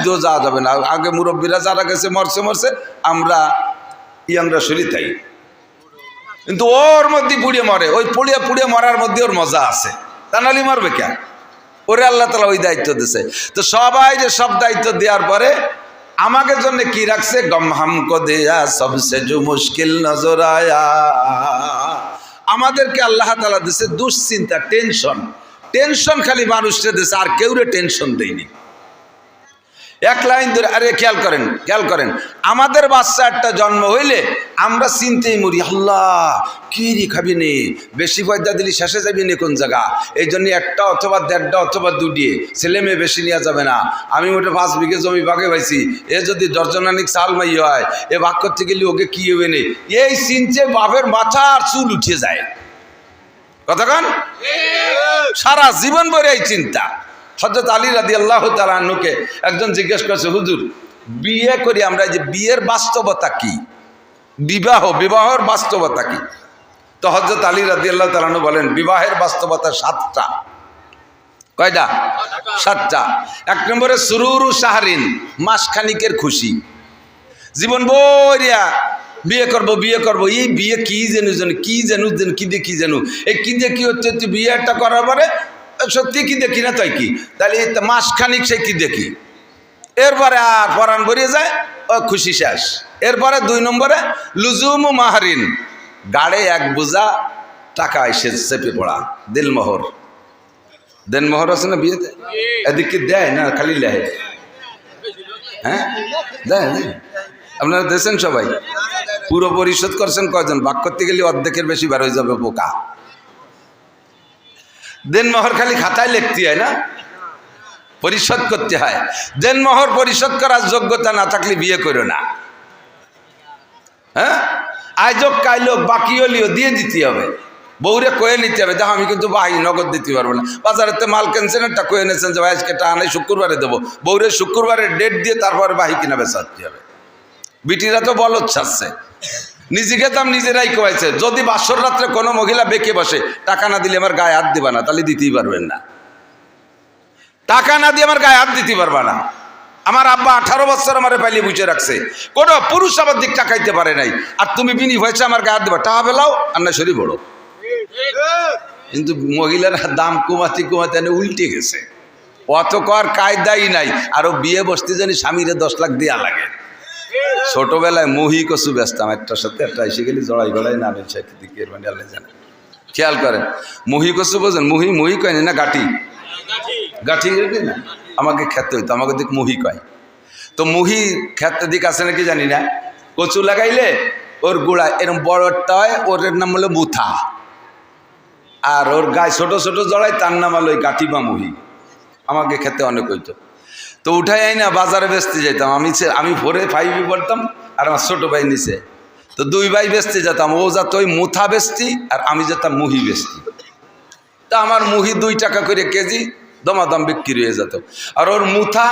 মধ্যেও যাওয়া যাবে না। আগে মুরব্বীরা যারা গেছে, মরছে মরছে, আমরা ইয়াংরা শরীর তাই। কিন্তু ওর মধ্যে পুড়িয়ে মরে, ওই পুড়িয়ে পুড়িয়ে মরার মধ্যে ওর মজা আছে। তা নাহলে মরবে কেন ওরে আল্লাহ তালা ওই দায়িত্ব দিছে। তো সবাই যে সব দায়িত্ব দেওয়ার পরে আমাকে জন্য কি রাখছে? গম হামকো দেয়া সবসে জু মুশকিল নজর আয়া। আমাদেরকে আল্লাহ তালা দিছে দুশ্চিন্তা, টেনশন। টেনশন খালি মানুষটা দিছে, আর কেউরে টেনশন দেয়নি। এক লাইন ধরে, আরে খেয়াল করেন খেয়াল করেন। আমাদের বাচ্চা একটা জন্ম হইলে আমরা চিনতেই মরি, আল্লাহ, কি রে খাবি নে? বেশি পয়দা দিলি শেষে যাবি নে কোন জায়গা? এই জন্য একটা অথবা দেড়টা অথবা দুটিয়ে ছেলে মেয়ে বেশি নেওয়া যাবে না। আমি ওটা পাঁচ বিঘে জমি বাগে পাইছি। এ যদি দর্জনানিক সাল মাই হয়, এ ভাগ করতে গেলে ওকে কি হবে নে? এই চিনতে বাপের মাথা আর চুল উঠে যায়। কথা কতক্ষণ সারা জীবন ভরে এই চিন্তা। হজরত আলী রাদি আল্লাহ তালুকে একজন জিজ্ঞেস করছে, হুজুর, বিয়ে করি আমরা যে বিয়ের বাস্তবতা কি? বিবাহ, বিবাহের বাস্তবতা কি? তো হজরত আলী রাদি আল্লাহ তালানু বলেন, বিবাহের বাস্তবতা সাতটা। কয়টা? সাতটা। এক নম্বরে, সুরুরু সাহারিন মাসখানিকের খুশি। জীবন বরিয়া বিয়ে করব বিয়ে করব, এই বিয়ে কি জেনু যেন, কি জেনু যেন, কি দিয়ে কি জেনু এই কি দিয়ে কি হচ্ছে, তুই বিয়ে একটা করার পরে সত্যি কি দেখি না তাই কি? তাহলে মাসখানিক সে কি দেখি? এরপরে আর পরাণ বেরিয়ে যায়, ও খুশি শেষ। এরপরে দুই নম্বরে, লুজুম মাহারিন, গাড়ে এক বোঝা টাকা এসে চেপে পড়া, দিলমোহর। দেনমোহর আছে না বিয়েতে? এদিকে দেয় না, খালি লেহে হ্যাঁ? দেয় আপনারা দেখছেন সবাই? পুরো পরিশোধ করছেন কয়জন? বাক করতে গেলে অর্ধেকের বেশি বার হয়ে যাবে পোকা দেনমোহর খালি খাতায় লিখতে হয় না? পরিশোধ করতে হয়। দেনমোহর পরিশোধ করার যোগ্যতা না থাকলে বিয়ে করো না। হ্যাঁ? আয়োজক কাইলোক বাকি হলিও দিয়ে দিতে হবে। বউরে কয়ে নিতে হবে, দেখো আমি কিন্তু বাহি, নগদ দিতে পারব না। বাজারেতে মাল কেনছেন একটা কয়ে নিয়েছেন যে, ভাই, আজকে টানে শুক্রবারে দেবো। বউরে শুক্রবারের ডেট দিয়ে তারপরে বাহি কিনা বেচাতে হবে। বিটিরা তো বলত ছাড়ছে। নিজেকে দাম নিজেরাই কয়েছে যদি বাসর রাত্রে কোনো মহিলা বেঁকে বসে, টাকা না দিলে আমার গায়ে হাত দিবা না, তাহলে দিতেই পারবেন না। টাকা না দিয়ে আমার গায়ে হাত দিতে পারবা না। আমার আব্বা আঠারো বছর আমার পাইলে বুঝে রাখছে। কোনো পুরুষ আমার দিক টাকাইতে পারে নাই। আর তুমি বিনি হয়েছে আমার গায়ে হাত দেবা, টাকা পেলাও আর না শরীর বড়। কিন্তু মহিলারা দাম কমাতে কমাতে উল্টে গেছে। অত কর কায়দাই নাই, আরও বিয়ে বসতে জানি স্বামীরে দশ লাখ দেওয়া লাগে। ছোটবেলায় মহি কচু ব্যস্তাম একটার সাথে একটা এসে গেলে, জড়াই গড়াই নামে সেটি দিকে মানে আল্লাহ জানে। খেয়াল করেন, মহি কচু বোঝেন, মহি মহি কয়নি না গাঠি? গাঠি না? আমাকে খেতে হইতো, আমাকে দিক মুহি কয়। তো মুহি খেতে দিক আছে নাকি জানি না। কচু লাগাইলে ওর গোড়া এরকম বড়টা হয়, ওর নাম হলো মুথা। আর ওর গায়ে ছোট ছোট জড়াই তার নাম হলো গাঠি বা মুহি। আমাকে খেতে অনেক হইতো। তো উঠাই আই না বাজারে বেচতে যেতাম আমি আমি ফোরে ফাইভে পড়তাম আর আমার ছোটো ভাই নিচে। তো দুই ভাই বেচতে যেতাম। ও যাত ওই মুথা বেচতি আর আমি যেতাম মুহি বেচতি। তা আমার মুহি দুই টাকা করে কেজি দমাদম বিক্রি হয়ে যেত। আর ওর মুথা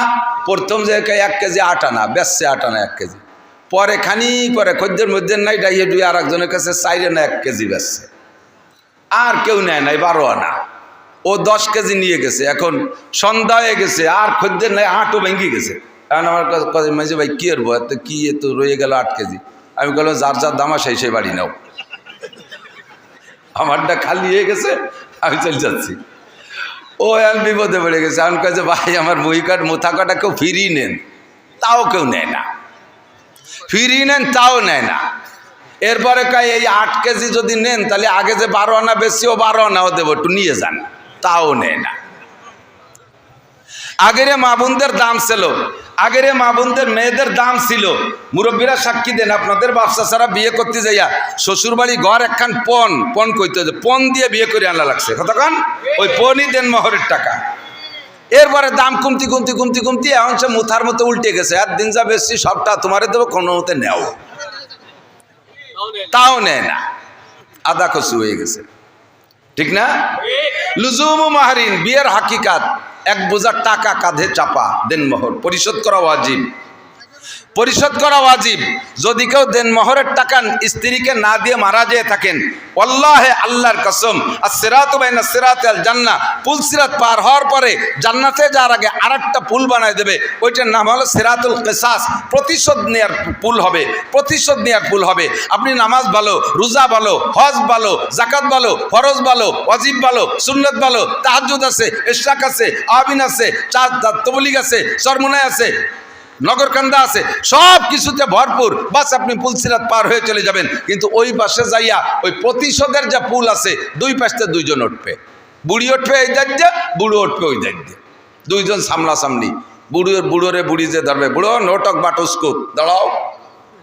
প্রথম জায়গায় এক কেজি আট আনা, বেচছে আট আনা এক কেজি। পরে খানি পরে খদ্দের মধ্যে নাই ডাইয়ে ডুয়ে আর একজনের কাছে চাইরে না এক কেজি বেচছে। আর কেউ নেয় নাই, বারো আনা। ও দশ কেজি নিয়ে গেছে, এখন সন্ধ্যা হয়ে গেছে, আর খদ্দের নাই আটও ভেঙে গেছে। কারণ আমার কাছে মাঝে ভাই, কী করব এত কী, এত রয়ে গেল আট কেজি। আমি বললাম, যার যার দামা সেই সেই বাড়ি নাও। আমারটা খালি হয়ে গেছে, আমি চলে যাচ্ছি। ও আমি বিপদে পড়ে গেছে, আমি কাছে ভাই, আমার বই কাঠ, মোথা কাটা কেউ ফিরিয়ে নেন, তাও কেউ নেয় না। ফিরিয়ে নেন, তাও নেয় না। এরপরে কাই এই আট কেজি যদি নেন, তাহলে আগে যে বারো আনা বেশি, ও বারো আনাও দেবো, একটু নিয়ে যান। তাও নেয় না। আগের মা বোনদের দাম ছিল, আগের মা বোনদের মেয়েদের দাম ছিল। মুরব্বীরা সাক্ষী দেন, আপনাদের ব্যবসা ছাড়া বিয়ে করতে যাইয়া শ্বশুর বাড়ি ঘর একখান পণ পণ কইতে হচ্ছে পণ দিয়ে বিয়ে করে আনা লাগছে। কতক্ষণ ওই পণই দেন মহরের টাকা। এরপরে দাম কমতি কমতি কমতি কমতি এখন সে মুথার মতো উল্টে গেছে, আর দিন যা বেশি, সবটা তোমারে দেবো, কোনো মতে নেও। তাও নেয় না। আদা কচু হয়ে গেছে। ঠিক না? লুজুম মাহারিন, বিয়ের হাকিকাত, এক বোঝা টাকা কাঁধে চাপা, দেনমোহর, পরিশোধ করা ওয়াজিব। পরিশোধ করা ওয়াজিব। যদি কেউ দেন মহরের টাকা, স্ত্রীকে না দিয়ে মারা যেয়ে থাকেন আল্লাহে আল্লাহর কসম আর সেরাত বাইনা সিরাত আল জান্না পুল সিরাত পার হওয়ার পরে জান্নাতে যাওয়ার আগে আর একটা পুল বানায় দেবে। ওইটার নাম হলো সেরাতুল কেসাস। প্রতিশোধ নেওয়ার পুল হবে, প্রতিশোধ নেওয়ার পুল হবে। আপনি নামাজ ভালো, রোজা ভালো, হজ ভালো জাকাত ভালো, ফরজ ভালো, ওয়াজিব ভালো, সুন্নত ভালো তাহাজুদ আছে, ইশরাক আছে আবিন আছে চাঁদ তবলিগ আছে সরমুনায় আছে। নগরকান্দা আছে, সব কিছুতে ভরপুর। বাস আপনি পুলসিরাত পার হয়ে চলে যাবেন, কিন্তু ওই পাশে যাইয়া ওই প্রতিশোধের যে পুল আছে, দুই পাশে দুইজন উঠবে। বুড়ি উঠবে এই দাজ্যে বুড়ো উঠবে ওই দাজ্যে দুইজন সামনাসামনি। বুড়োর বুড়োরে বুড়ি যে ধরবে, বুড়ো, নোটক বাটুস্কুত দাঁড়াও।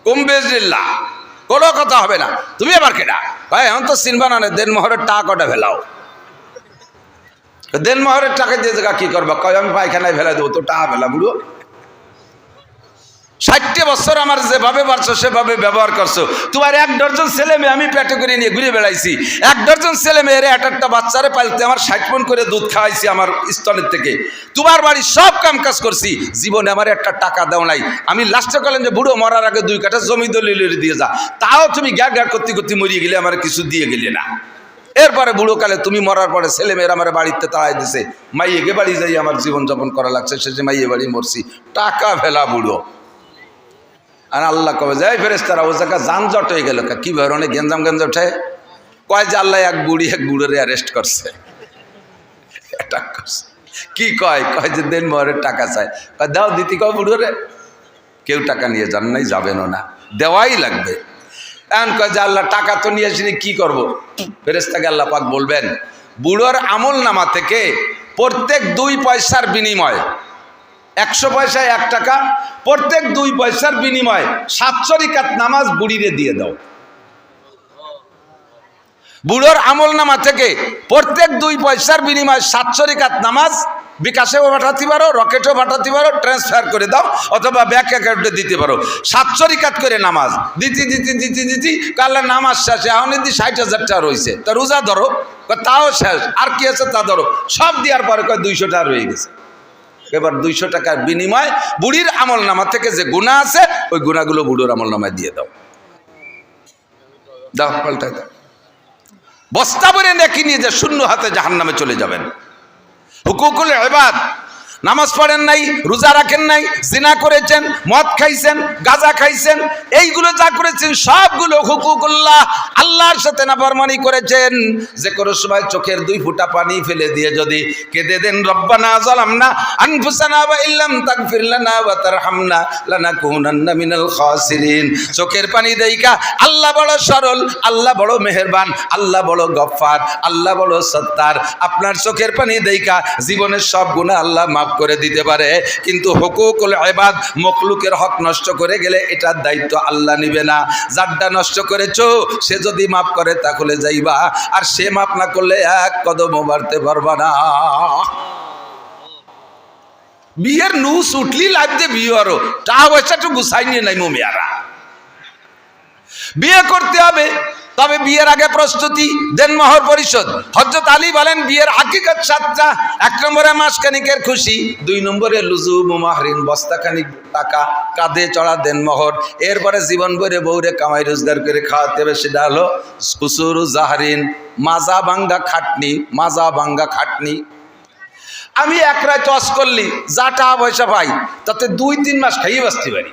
কুম্বেজিল্লা কোনো কথা হবে না। তুমি আবার কেটা ভাই এখন তো চিনবা না দেন মোহরের টাকা কটা ফেলাও। দেন মোহরের টাকা দিয়ে জায়গা কি করবা? কয়, আমি পায়খানায় ফেলা দেবো তো টাকা ফেলা বুড়ো। ষাটটি বছর আমার যেভাবে পারছ, সেভাবে ব্যবহার করছ। তোমার এক ডজন ছেলে মেয়ে আমি পেটে করে নিয়ে ঘুরে বেড়াইছি। এক ডজন ছেলে মেয়েরে এক একটা বাচ্চারে পালতে আমার ষাট মন করে দুধ খাওয়াইছি আমার স্তনের থেকে। তোমার বাড়ির সব কাম কাজ করছি, জীবনে আমার একটা টাকা দাও নাই। আমি লাস্টে করলেন যে, বুড়ো, মরার আগে দুই কাঠা জমি দলিল দিয়ে যা। তাও তুমি গ্যা গ্যা করতে করতে মরিয়ে গেলে, আমার কিছু দিয়ে গেলে না। এরপরে বুড়ো কালে তুমি মরার পরে ছেলে মেয়েরা আমার বাড়িতে তাড়াই দিছে। মাইয়েকে বাড়ি যাই আমার জীবনযাপন করা লাগছে, শেষে মাইয়ে বাড়ি মরছি। টাকা ফেলা বুড়ো। আর আল্লাহ কবে যাই ফেরেস তারা ও জায়গা যানজট হয়ে গেল কি ধরনের গেঞ্জাম গেঞ্জাম উঠে কয় যে আল্লাহ এক বুড়ি এক বুড়োরে অ্যারেস্ট করছে। অ্যাটাক করছে। কি কয়? কয় যে দেন মহরের টাকা চায় কয় দাও দিতি কয় বুড়োরে। কেউ টাকা নিয়ে যান নাই, যাবেনও না। দেওয়াই লাগবে। এমন কয় যে আল্লাহ টাকা তো নিয়ে আসিনি, কি করব? ফেরেস্তাকে আল্লাহ পাক বলবেন, বুড়োর আমল নামা থেকে প্রত্যেক দুই পয়সার বিনিময় একশো পয়সায় এক টাকা, প্রত্যেক দুই পয়সার বিনিময়ে সাতশো রিকাত নামাজ বুড়িরে দিয়ে দাও। বুড়োর আমল নামা থেকে প্রত্যেক দুই পয়সার বিনিময়ে সাতশো রিকাত নামাজ বিকাশেও পাঠাতে পারো, রকেটও পাঠাতে পারো ট্রান্সফার করে দাও, অথবা ব্যাক অ্যাকাউন্টে দিতে পারো। সাতশো রিকাত করে নামাজ। দিতি দিতি দিতি দিতি কাল্লা নামাজ শেষে, এখন যদি ষাট হাজার টাকা রয়েছে। তা রোজা ধরো তাও শেষ, আর কি আছে তা ধরো। সব দেওয়ার পরে দুইশো টাকা রয়ে গেছে। এবার দুইশো টাকার বিনিময় বুড়ির আমল নামা থেকে যে গুণা আছে, ওই গুণাগুলো বুড়োর আমল নামায় দিয়ে দাও। দাও পাল্টাই দাও। বস্তা ভরে নেকি নিয়ে যে শূন্য হাতে জাহান নামে চলে যাবেন। হুকুকুল এবাদ নামাজ পড়েন নাই, রোজা রাখেন নাই, জিনা করেছেন, মদ খাইছেন, গাজা খাইছেন, এইগুলো যা করেছেন, সবগুলো হুকুকুল্লাহ আল্লাহর সাথে নাফরমানি করেছেন। যে কোনো সময় চোখের দুই ফুটা পানি ফেলে দিয়ে যদি কেঁদে দেন, রব্বানা জালামনা আনফুসানা ওয়া ইল্লাম তাগফির লানা ওয়া তারহামনা লানাকুনান্না মিনাল খাসিরিন। চোখের পানি দেইকা, আল্লাহ বড় সরল, আল্লাহ বড় মেহেরবান, আল্লাহ বড় গফফার, আল্লাহ বড় সত্তার। আপনার চোখের পানি দেইকা, জীবনের সব গুনাহ আল্লাহ মাফ করে দিতে পারে। কিন্তু হুকুকুল ইবাদ মখলুকের হক নষ্ট করে গেলে এটার দায়িত্ব আল্লাহ নিবে না। যারটা নষ্ট করেছ, সে যদি মাফ করে তাহলে যাইবা। আর সে মাফ না করলে এক কদমও বাড়তে পারবা না। বিয়ের নুস উঠলি লাগতে বিয়ে আরও তা পয়সা একটু গুছাই নিয়ে নাই মেয়ারা বিয়ে করতে হবে। তবে বিয়ের আগে প্রস্তুতি, দেন মহর পরিশোধ। হজরত আলী বলেন, বিয়ের হাকিকত সাতটা, এক নম্বরে মাসখানিকের খুশি, দুই নম্বরে লুজু মুমাহরিন বস্তাখানিক টাকা, কাঁধে চড়া, দেন মহর। এরপরে জীবন ভরে বউরে কামাই রোজগার করে খাওয়াতে হবে সেটা হলো। কুসুরু, জাহারিন, মাজা ভাঙ্গা খাটনি, মাজা ভাঙ্গা খাটনি। আমি এক রায় টস করলি, যা টাকা পয়সা পাই, তাতে দুই তিন মাস খাইয়ে বাঁচতে পারি।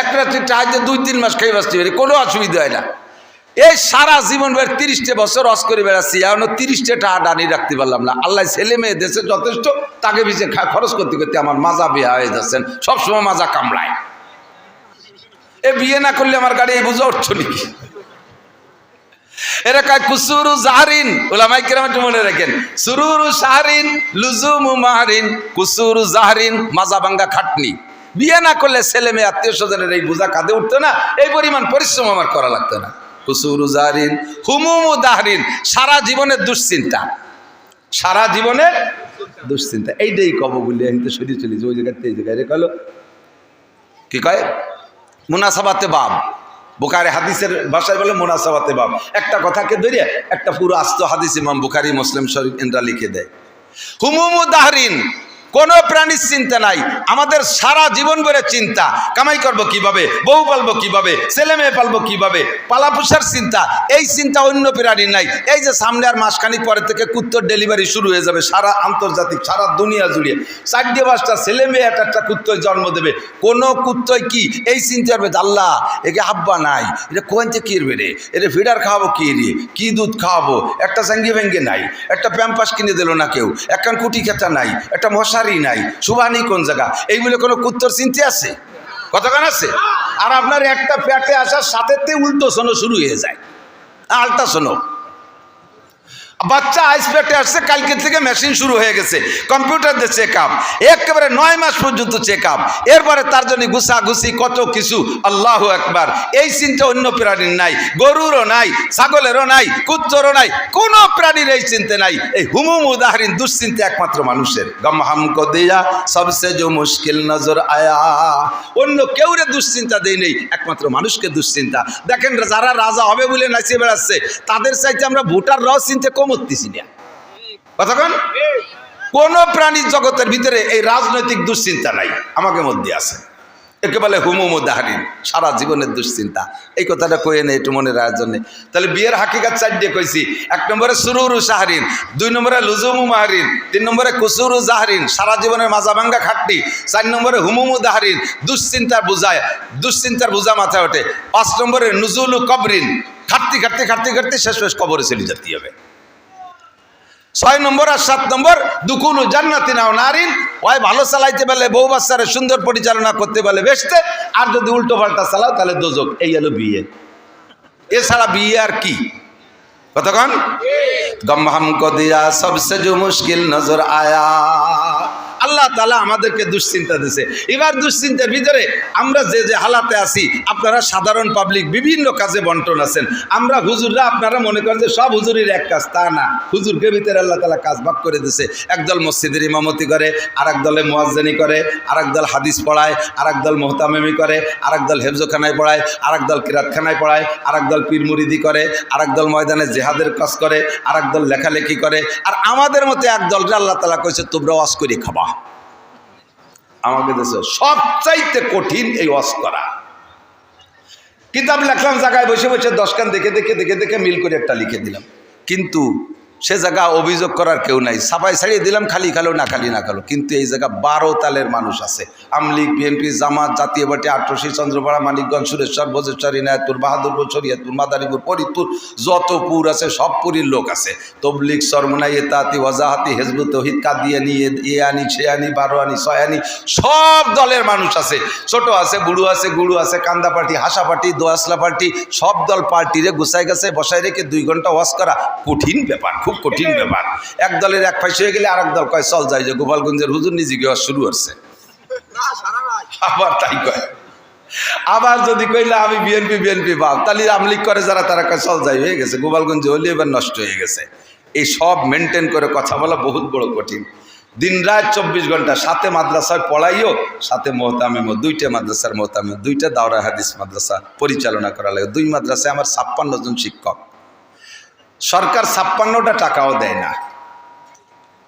এক রাত্রি টাকা দুই, তিন মাস খাইয়ে বাঁচতে পারি, কোনো অসুবিধা হয় না। এই সারা জীবন বের তিরিশটা বছর রস করে বেড়াচ্ছি এখনও তিরিশটা টাকা ডানি রাখতে পারলাম না। আল্লাহ ছেলে মেয়ে দেশে যথেষ্ট, তাকে পিছিয়ে খরচ করতে করতে আমার মাজা বিয়া হয়ে যাচ্ছেন সবসময় মাজা কামড়ায়। এ বিয়ে না করলে আমার গাড়ি এই বুঝে উঠছো নাকি? এরা কয়, কুসুরু জাহারিন। ওলামাই কিরাম একটু মনে রাখেন, সুরুরু সাহারিন, লুজুমু মাহারিন। কুসুরু জাহারিন, মাজা ভাঙ্গা খাটনি। বিয়ে না করলে ছেলে মেয়ে আত্মীয় স্বজনের এই বোঝা কাঁধে উঠতো না, এই পরিমাণ পরিশ্রম আমার করা লাগতো না। কুসুরু জাহারিন হুমুমু দাহরিন, সারা জীবনের দুশ্চিন্তা। সারা জীবনের দুশ্চিন্তা। এইটাই কব বলি, আমি তো সরিয়ে চলেছি ওই জায়গাতে এই জায়গায় রেখালো কি কয়? মুনাসাবাতে বাব বুখারি হাদিসের ভাষায় বলে মোনাসাবাতে বাব একটা কথাকে ধরিয়ে একটা পুরো আস্ত হাদিস ইমাম বুখারি মুসলিম শরীফ এনরা লিখে দেয়। হুমুমু দাহরিন কোনো প্রাণীর চিন্তা নাই। আমাদের সারা জীবন ভরে চিন্তা। কামাই করব কীভাবে? বউ পালবো কীভাবে? ছেলে মেয়ে পালবো কীভাবে? পালাপুষার চিন্তা। এই চিন্তা অন্য প্রাণীর নাই। এই যে সামনে আর মাসখানিক পরে থেকে কুত্তর ডেলিভারি শুরু হয়ে যাবে সারা আন্তর্জাতিক, সারা দুনিয়া জুড়ে। চারটে পাঁচটা ছেলে মেয়ে একটা একটা কুত্তয় জন্ম দেবে। কোনো কুত্তয় কি এই চিন্তা করবে আল্লাহ, একে হাব্বা নাই। এটা থেকে কি রে? এটা ফিডার খাওয়াবো কি রে? কি দুধ খাওয়াবো? একটা স্যাঙ্গি ভেঙ্গে নাই। একটা প্যাম্পাস কিনে দিল না কেউ। একখান কুটি খেতা নাই। একটা মশারি নাই সুবাহানি কোন জায়গা? এইগুলো কোনো কুত্তর চিনতে আছে? কতক্ষণ আছে? আর আপনার একটা প্যাটে আসার সাথে উল্টো শোনো শুরু হয়ে যায়। আলটা শোনো। বাচ্চা আইস পেটে আসছে, কালকে থেকে মেশিন শুরু হয়ে গেছে। কম্পিউটার দিয়ে চেক আপ একেবারে নয় মাস পর্যন্ত চেক আপ এরপরে তার জন্য ঘুষাঘুষি, কত কিছু। আল্লাহ একবার এই চিন্তা অন্য প্রাণীর নাই। গরুরও নাই, ছাগলেরও নাই, কুত্তরও নাই, কোনো প্রাণীর এই চিন্তা নাই। এই হুমুম উদাহরণ দুশ্চিন্তা একমাত্র মানুষের। গম হামকো দিয়া, সবসে যে মুশকিল নজর আয়া। অন্য কেউরে দুশ্চিন্তা দেই নেই, একমাত্র মানুষকে দুশ্চিন্তা। দেখেন, যারা রাজা হবে বলে নাচিয়ে বেড়াচ্ছে, তাদের চাইতে আমরা ভোটার রাও চিনতে কমত্তিছি না। কতক্ষণ কোন? প্রাণী জগতের ভিতরে এই রাজনৈতিক দুশ্চিন্তা নাই, আমাকে মধ্যে আছে। একে বলে হুমুম দাহারিন, সারা জীবনের দুশ্চিন্তা। এই কথাটা কয়ে নেই একটু মনে রাখার তাহলে বিয়ের হাকিকাত চারটে কইছি। এক নম্বরে সুরুরু সাহারিন, দুই নম্বরে লুজুমু মাহারিন, তিন নম্বরে কুসুরু জাহারিন, সারা জীবনের মাজা ভাঙ্গা খাটটি চার নম্বরে হুমুমু দাহারিন দুশ্চিন্তার বোঝায়, দুশ্চিন্তার বোঝা মাথায় ওঠে। পাঁচ নম্বরে নুজুলু কবরিন, খাটতি খাটতি খাটতি খাটতি শেষ শেষ কবরে চলে যেতে হবে। ছয় নম্বর আর সাত নম্বর দুকুলু জান্নাতি নাও নারীন। ওই ভালো চালাইতে পারলে বউ বাচ্চারে সুন্দর পরিচালনা করতে পারলে বেসতে আর যদি উল্টো পাল্টা চালাও তাহলে দোজক। এই হলো বিয়ে। এছাড়া বিয়ে আর কি? কতক্ষণ? গম হামকো দিয়া সবসে জো মুশকিল নজর আয়া। আল্লাহ তালা আমাদেরকে দুশ্চিন্তা দিছে। এবার দুশ্চিন্তার ভিতরে আমরা যে যে হালাতে আছি, আপনারা সাধারণ পাবলিক বিভিন্ন কাজে বন্টন আছেন। আমরা হুজুররা আপনারা মনে করেন যে সব হুজুরের এক কাজ, তা না। হুজুরকে ভিতরে আল্লাহ তালা কাজ ভাগ করে দিছে। একদল মসজিদের ইমামতি করে আর দলে মোয়াজ্জানি করে আর দল হাদিস পড়ায় আর দল মোহতামেমি করে আর দল হেফজোখানায় পড়ায় আর দল কিরাতখানায় পড়ায় আর দল পীর মুরিদি করে আর দল ময়দানে জেহাদের কাজ করে আর দল লেখালেখি করে। আর আমাদের মতো এক দলটা আল্লাহ তালা কইছে, তোমরা ওয়াজ করে খাবা। আমাকে দেশে সবচাইতে কঠিন এই ওয়াজ করা। কিতাব লেখলাম, জায়গায় বসে বসে দশখান দেখে দেখে দেখে দেখে মিল করে একটা লিখে দিলাম। কিন্তু সে জায়গা অভিযোগ করার কেউ নাই। সাফাই ছাড়িয়ে দিলাম, খালি খালো, না খালি না খালো। কিন্তু এই জায়গা বারো তালের মানুষ আছে। আমলিগ বিএনপি, জামাত, জাতীয় পার্টি আটরশি চন্দ্রপাড়া, মানিকগঞ্জ, সুরেশ্বর বজেশ্বর ইনায়তপুর বাহাদুরপুর, শরিয়তপুর, মাদারীপুর, ফরিদপুর, যত পুর আছে, সব পুরীর লোক আছে। তবলিক সরমনাই এতাতি, ওয়াজাহাতি, হেজবুত, তহিদ, কাদিয়ানি এ আনি, সে আনি, বারো আনি, ছয় আনি, সব দলের মানুষ আছে। ছোট আছে, বুড়ো আছে, গুড়ু আছে, কান্দা পার্টি, হাসা পার্টি, দোয়াসলা পার্টি, সব দল পার্টিরে গুছাই গেছে, বসায় রেখে দুই ঘণ্টা ওয়াজ করা কঠিন ব্যাপার, খুব কঠিন ব্যাপার। এক দলের এক ফাইসে হয়ে গেলে আর এক দল কয় চল যায় যে গোপালগঞ্জের হুজুর নিজে ওয়াজ শুরু করছে আবার তাই কয়। আবার যদি কইলে আমি বিএনপি বিএনপি ভাব তাহলে আমলিক করে যারা তারা কয় চল যাই হয়ে গেছে। গোপালগঞ্জে হলে এবার নষ্ট হয়ে গেছে। এই সব মেনটেন করে কথা বলা বহুত বড় কঠিন। দিন রাত চব্বিশ ঘণ্টা সাথে মাদ্রাসায় পড়াইও সাথে মোহতামিমো দুইটা মাদ্রাসার মোহতামিম দুইটা দাওরা হাদিস মাদ্রাসা পরিচালনা করা লাগে। দুই মাদ্রাসায় আমার ছাপ্পান্ন জন শিক্ষক। সরকার ছাপ্পান্নটা টাকাও দেয় না।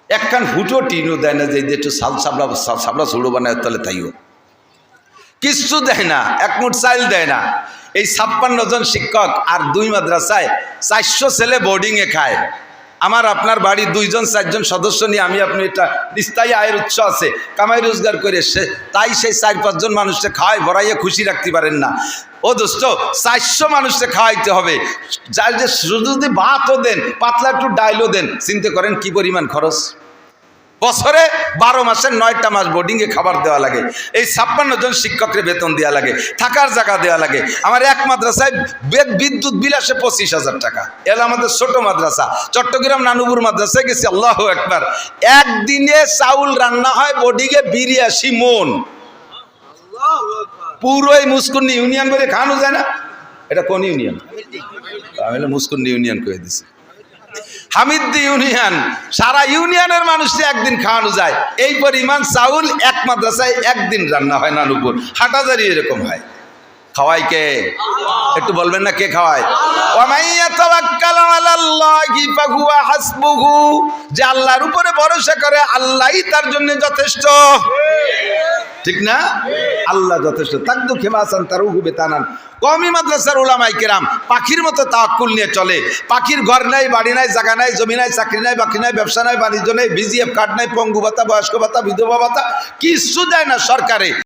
একখান হুটো টিনও দেয় না যে একটু সাল সাবলা সাবলা ঝুড়ো বানায় তাহলে তাইও। কিচ্ছু দেয় না, এক মুঠ চাইল দেয় না। এই ছাপ্পান্ন জন শিক্ষক আর দুই মাদ্রাসায় চারশো ছেলে বোর্ডিংয়ে খায়। আমার আপনার বাড়ির দুইজন, চারজন সদস্য নিয়ে আমি আপনি এটা নিস্তায়ী আয়ের উৎস আছে, কামাই রোজগার করে সে তাই সেই চার পাঁচজন মানুষকে খাওয়াই ভরাইয়ে খুশি রাখতে পারেন না। ও দোস্ত চারশো মানুষকে খাওয়াইতে হবে। যার যে শুধু যদি ভাতও দেন, পাতলা একটু ডাইলও দেন, চিন্তা করেন কি পরিমাণ খরচ? বছরে বারো মাসের নয়টা মাস বোর্ডিংয়ে খাবার দেওয়া লাগে, এই ছাপ্পান্ন জন শিক্ষকের বেতন দেওয়া লাগে, থাকার জায়গা দেওয়া লাগে। আমার এক মাদ্রাসায় বেদ বিদ্যুৎ বিল আসে পঁচিশ হাজার টাকা। এলো আমাদের ছোট মাদ্রাসা, চট্টগ্রাম নানুপুর মাদ্রাসায় গেছি, আল্লাহ একবার একদিনে চাউল রান্না হয় বোর্ডিংয়ে বিরিয়াশি মন। পুরোই মুসকুন্নি ইউনিয়ন বলে খাওয়ানো যায় না। এটা কোন ইউনিয়ন? আমি মুসকুন্নি ইউনিয়ন করে দিছি। হামিদ্দি ইউনিয়ন, সারা ইউনিয়নের মানুষকে একদিন খাওয়ানো যায়। এই পরিমাণ চাউল এক মাদ্রাসায় একদিন রান্না হয় নানুপুর হাটাজারি এরকম হয়। খাওয়াই কে একটু বলবেন না কে খাওয়ায়? যে আল্লাহর উপরে ভরসা করে আল্লাহই তার জন্য যথেষ্ট। ঠিক না? আল্লাহ যথেষ্ট। তাকদু খেমাসান তারু হুবে তানান কমি মাদ্রাসার ওলামাই কেরাম পাখির মতো তাওয়াক্কুল নিয়ে চলে। পাখির ঘর নাই, বাড়ি নাই, জায়গা নাই, জমি নাই, চাকরি নাই বাকি নাই, ব্যবসা নাই, বাণিজ্য নাই, বিজিএফ কার্ড নাই, পঙ্গু ভাতা, বয়স্ক ভাতা, বিধবা ভাতা কিছু দেয় না সরকারে।